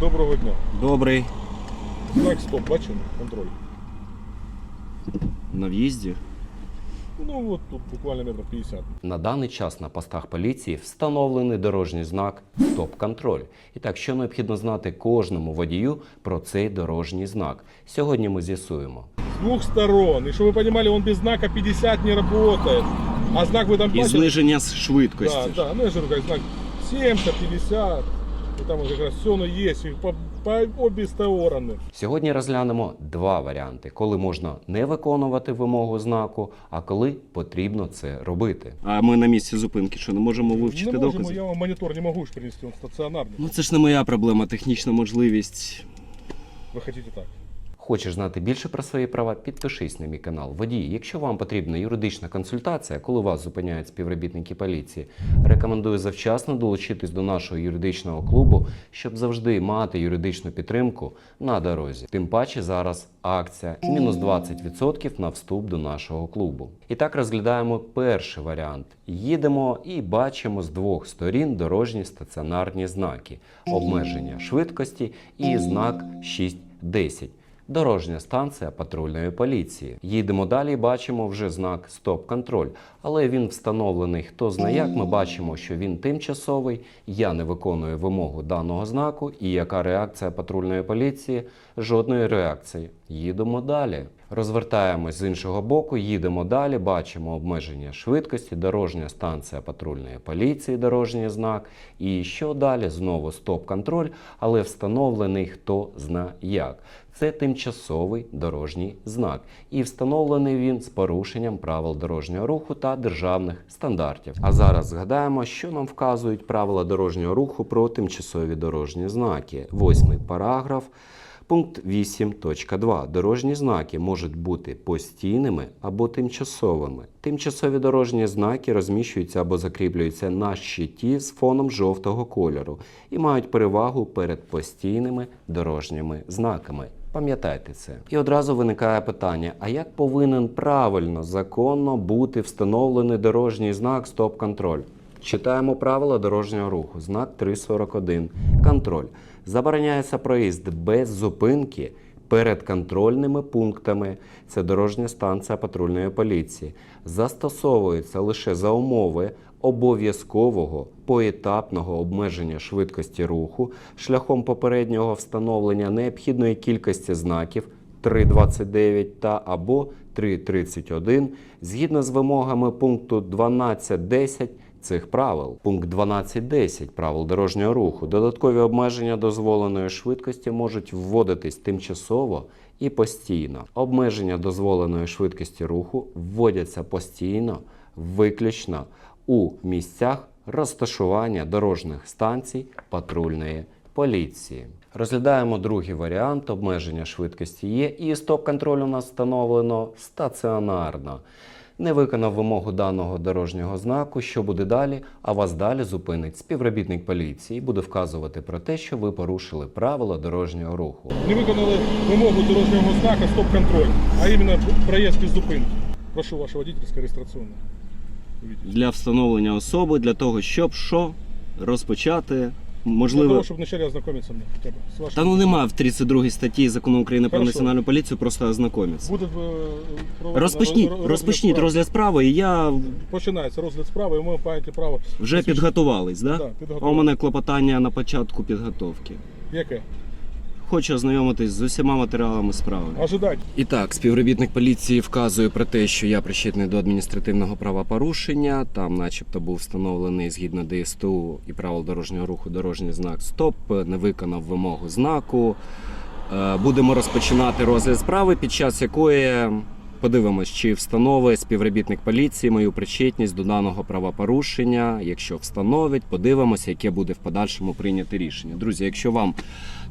Доброго дня. Добрий. Так, стоп, бачимо, контроль. На в'їзді. Ну от тут буквально метрів 50. На даний час на постах поліції встановлений дорожній знак Стоп-контроль. І так, що необхідно знати кожному водію про цей дорожній знак. Сьогодні ми з'ясуємо. С двух сторон. И чтобы вы понимали, он без знака 50 не работает. А знак вы там І бачили? зниження швидкості. Да, да, ну я же говорю, как знак 70, 50. И там вот как раз все оно есть. И по, по обе стороны. Сьогодні розглянемо два варіанти, коли можна не виконувати вимогу знаку, а коли потрібно це робити. А ми на місці зупинки, що не можемо вивчити не можем, докази? я вам монитор не могу ж принести, он стационарный. Ну це ж не моя проблема, технічна можливість. Вы хотите так? Хочеш знати більше про свої права? Підпишись на мій канал. Водій, якщо вам потрібна юридична консультація, коли вас зупиняють співробітники поліції, рекомендую завчасно долучитись до нашого юридичного клубу, щоб завжди мати юридичну підтримку на дорозі. Тим паче зараз акція мінус 20% на вступ до нашого клубу. І так розглядаємо перший варіант. Їдемо і бачимо з двох сторін дорожні стаціонарні знаки, обмеження швидкості і знак 6.10. Дорожня станція патрульної поліції. Їдемо далі, бачимо вже знак Стоп-контроль, але він встановлений хто знає як. Ми бачимо, що він тимчасовий. Я не виконую вимогу даного знаку. І яка реакція патрульної поліції? Жодної реакції. Їдемо далі. Розвертаємось з іншого боку, їдемо далі. Бачимо обмеження швидкості, дорожня станція патрульної поліції, дорожній знак. І що далі? Знову стоп-контроль, але встановлений хто зна як. Це тимчасовий дорожній знак, і встановлений він з порушенням правил дорожнього руху та державних стандартів. А зараз згадаємо, що нам вказують правила дорожнього руху про тимчасові дорожні знаки. Восьмий параграф. Пункт 8.2. Дорожні знаки можуть бути постійними або тимчасовими. Тимчасові дорожні знаки розміщуються або закріплюються на щиті з фоном жовтого кольору і мають перевагу перед постійними дорожніми знаками. Пам'ятайте це. І одразу виникає питання: а як повинен правильно, законно бути встановлений дорожній знак стоп-контроль? Читаємо правила дорожнього руху. Знак 341. Контроль. Забороняється проїзд без зупинки перед контрольними пунктами. Це дорожня станція патрульної поліції. Застосовується лише за умови обов'язкового поетапного обмеження швидкості руху шляхом попереднього встановлення необхідної кількості знаків 3.29 та або 3.31 згідно з вимогами пункту 12.10 цих правил. Пункт 12.10 правил дорожнього руху. Додаткові обмеження дозволеної швидкості можуть вводитись тимчасово і постійно. Обмеження дозволеної швидкості руху вводяться постійно, виключно у місцях розташування дорожніх станцій патрульної поліції. Розглядаємо другий варіант. Обмеження швидкості є, і стоп-контроль у нас встановлено стаціонарно. Не виконав вимогу даного дорожнього знаку, що буде далі, а вас далі зупинить співробітник поліції і буде вказувати про те, що ви порушили правила дорожнього руху. Не виконали вимогу дорожнього знака стоп-контроль, а именно проезд без зупинки. Прошу ваше водительское реєстраційне. Для встановлення особи, для того, щоб що розпочати, Для можливо. того, щоб вначале ознакомиться мне хотя бы с вашим... Та ну нема в 32 статті закону України про Хорошо. національну поліцію, просто ознакомитися. Буде е, проведено Розпочніть, роз- розгляд розпочніть справи. розгляд справи, і я Починається розгляд справи, і ми маєте право. вже підготувались, да? Да, А у підготували. мене клопотання на початку підготовки. Яке? Хочу ознайомитись з усіма матеріалами справи. Ожидать. І так, співробітник поліції вказує про те, що я причетний до адміністративного правопорушення. Там, начебто, був встановлений згідно ДСТУ і правил дорожнього руху дорожній знак СТОП, не виконав вимогу знаку. Е, Будемо розпочинати розгляд справи, під час якої подивимось, чи встановить співробітник поліції мою причетність до даного правопорушення. Якщо встановить, подивимося, яке буде в подальшому прийняте рішення. Друзі, якщо вам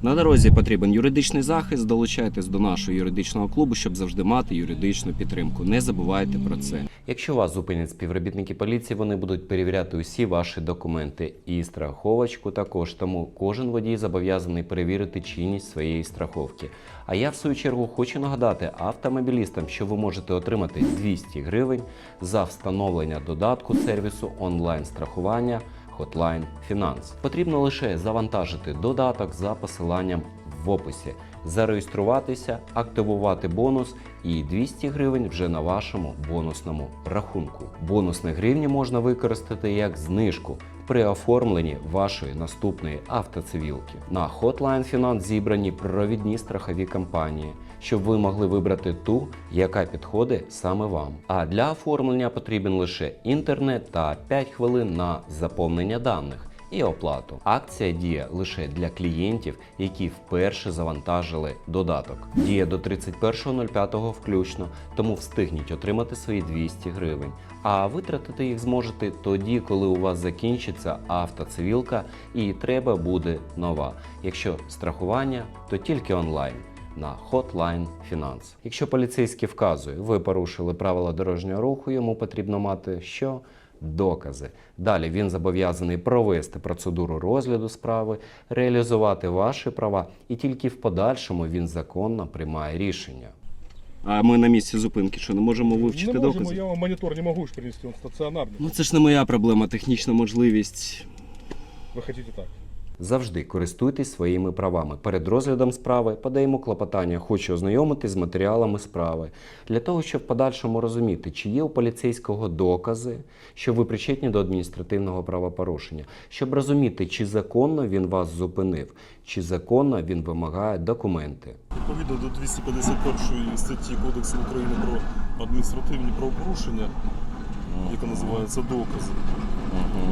на дорозі потрібен юридичний захист, долучайтесь до нашого юридичного клубу, щоб завжди мати юридичну підтримку. Не забувайте про це. Якщо вас зупинять співробітники поліції, вони будуть перевіряти усі ваші документи і страховочку також. Тому кожен водій зобов'язаний перевірити чинність своєї страховки. А я в свою чергу хочу нагадати автомобілістам, що ви можете отримати 200 гривень за встановлення додатку сервісу онлайн страхування Hotline Finance. Потрібно лише завантажити додаток за посиланням в описі, зареєструватися, активувати бонус і 200 гривень вже на вашому бонусному рахунку. Бонусні гривні можна використати як знижку при оформленні вашої наступної автоцивілки. На Hotline Finance зібрані провідні страхові компанії, щоб ви могли вибрати ту, яка підходить саме вам. А для оформлення потрібен лише інтернет та 5 хвилин на заповнення даних. І оплату. Акція діє лише для клієнтів, які вперше завантажили додаток. Діє до 31.05 включно, тому встигніть отримати свої 200 гривень. А витратити їх зможете тоді, коли у вас закінчиться автоцивілка і треба буде нова. Якщо страхування, то тільки онлайн на Hotline Finance. Якщо поліцейський вказує, ви порушили правила дорожнього руху, йому потрібно мати що? Докази. Далі він зобов'язаний провести процедуру розгляду справи, реалізувати ваші права, і тільки в подальшому він законно приймає рішення. А ми на місці зупинки, що не можемо вивчити не можемо, докази? я вам монитор не могу ж принести, он стационарный. Ну це ж не моя проблема, технічна можливість. Вы хотите так? Завжди користуйтесь своїми правами. Перед розглядом справи подаємо клопотання, хочу ознайомитись з матеріалами справи, для того, щоб в подальшому розуміти, чи є у поліцейського докази, що ви причетні до адміністративного правопорушення, щоб розуміти, чи законно він вас зупинив, чи законно він вимагає документи. Відповідно до 251 статті Кодексу України про адміністративні правопорушення, яка називається докази.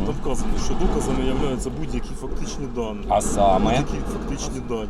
Там вказано, що доказами являються будь-які фактичні дані. А саме? Будь-які фактичні дані.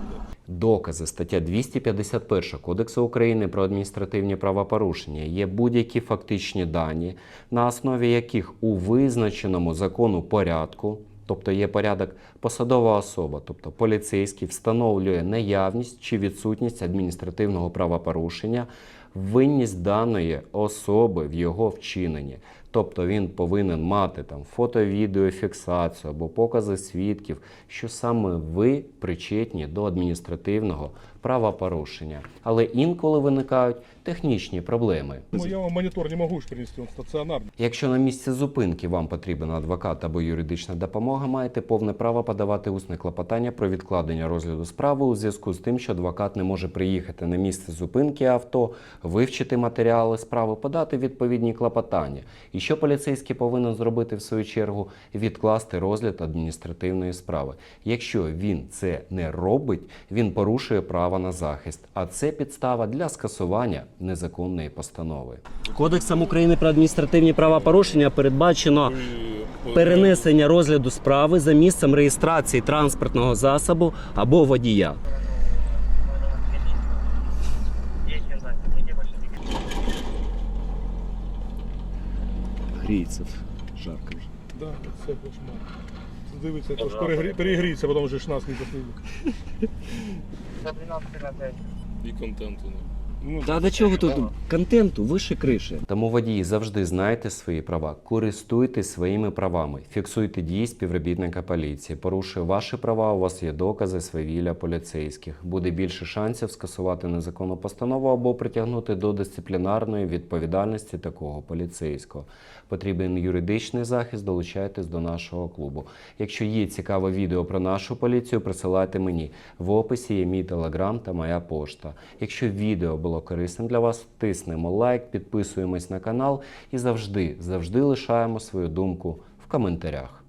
Докази стаття 251 Кодексу України про адміністративні правопорушення є будь-які фактичні дані, на основі яких у визначеному закону порядку, тобто є порядок посадова особа, тобто поліцейський, встановлює наявність чи відсутність адміністративного правопорушення, винність даної особи в його вчиненні. Тобто він повинен мати там фото-відеофіксацію або покази свідків, що саме ви причетні до адміністративного правопорушення. Але інколи виникають технічні проблеми. Ну, я вам монитор не могу ж принести, он стационарный. Якщо на місці зупинки вам потрібен адвокат або юридична допомога, маєте повне право подавати усне клопотання про відкладення розгляду справи у зв'язку з тим, що адвокат не може приїхати на місце зупинки авто, вивчити матеріали справи, подати відповідні клопотання. І що поліцейський повинен зробити в свою чергу? Відкласти розгляд адміністративної справи. Якщо він це не робить, він порушує право на захист, а це підстава для скасування незаконної постанови. Кодексом України про адміністративні правопорушення передбачено перенесення розгляду справи за місцем реєстрації транспортного засобу або водія. Грійцев. Жарко вже. Да, це кошмар. Дивиться, то ж перегрі... перегріється, потім вже ж нас не заснімуть. І контенту. Ну, Та до чого тут контенту вище криші? Тому водії завжди знайте свої права, користуйтесь своїми правами, фіксуйте дії співробітника поліції. Порушує ваші права, у вас є докази свавілля поліцейських. Буде більше шансів скасувати незаконну постанову або притягнути до дисциплінарної відповідальності такого поліцейського. Потрібен юридичний захист, долучайтесь до нашого клубу. Якщо є цікаве відео про нашу поліцію, присилайте мені. В описі є мій телеграм та моя пошта. Якщо відео було корисним для вас, тиснемо лайк, підписуємось на канал і завжди, завжди лишаємо свою думку в коментарях.